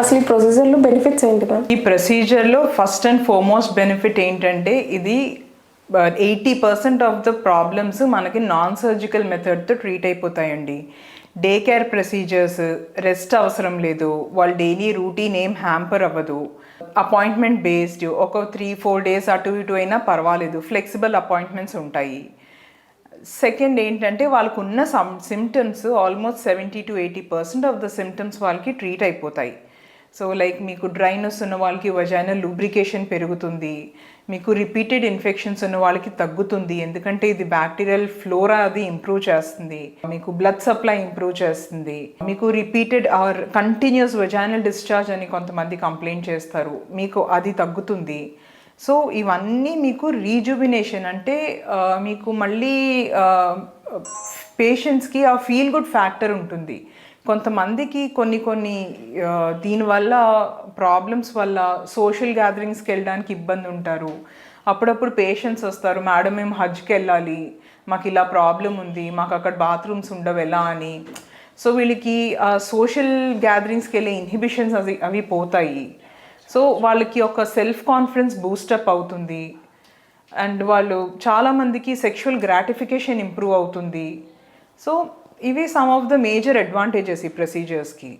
అసలు ఈ ప్రొసీజర్లో బెనిఫిట్స్ ఏంటి మ్యామ్? ఈ ప్రొసీజర్లో ఫస్ట్ అండ్ ఫార్మోస్ట్ బెనిఫిట్ ఏంటంటే ఇది eighty percent of the problems మనకి నాన్ సర్జికల్ మెథడ్తో ట్రీట్ అయిపోతాయండి. డే కేర్ ప్రొసీజర్స్ రెస్ట్ అవసరం లేదు వాళ్ళ డైలీ రూటీన్ ఏం హ్యాంపర్ అవ్వదు. అపాయింట్మెంట్ బేస్డ్ ఒక త్రీ ఫోర్ డేస్ అటు ఇటు అయినా పర్వాలేదు ఫ్లెక్సిబుల్ అపాయింట్మెంట్స్ ఉంటాయి. సెకండ్ ఏంటంటే వాళ్ళకు ఉన్న some symptoms almost seventy to eighty percent of the symptoms వాళ్ళకి ట్రీట్ అయిపోతాయి. సో లైక్ మీకు డ్రైనెస్ ఉన్న వాళ్ళకి వజైనల్ లూబ్రికేషన్ పెరుగుతుంది. మీకు రిపీటెడ్ ఇన్ఫెక్షన్స్ ఉన్న వాళ్ళకి తగ్గుతుంది. ఎందుకంటే ఇది బ్యాక్టీరియల్ ఫ్లోరా అది ఇంప్రూవ్ చేస్తుంది. మీకు బ్లడ్ సప్లై ఇంప్రూవ్ చేస్తుంది. మీకు repeated or continuous vaginal discharge అని కొంతమంది కంప్లైంట్ చేస్తారు. మీకు అది తగ్గుతుంది. సో ఇవన్నీ మీకు రీజుబినేషన్ అంటే మీకు మళ్ళీ పేషెంట్స్కి ఆ ఫీల్ గుడ్ ఫ్యాక్టర్ ఉంటుంది. కొంతమందికి కొన్ని కొన్ని దీనివల్ల ప్రాబ్లమ్స్ వల్ల సోషల్ గ్యాదరింగ్స్కి వెళ్ళడానికి ఇబ్బంది ఉంటారు. అప్పుడప్పుడు పేషెంట్స్ వస్తారు. మేడం మేము హజ్కి వెళ్ళాలి. మాకు ఇలా ప్రాబ్లం ఉంది. మాకు అక్కడ బాత్రూమ్స్ ఉండవు. ఎలా అని? సో వీళ్ళకి సోషల్ గ్యాదరింగ్స్కి వెళ్ళే ఇన్హిబిషన్స్ అవి అవి పోతాయి. సో వాళ్ళకి ఒక సెల్ఫ్ కాన్ఫిడెన్స్ బూస్టప్ అవుతుంది. అండ్ వాళ్ళు చాలామందికి సెక్షువల్ గ్రాటిఫికేషన్ ఇంప్రూవ్ అవుతుంది. సో ఇవి some of the major advantages ఈ ప్రొసీజర్స్కి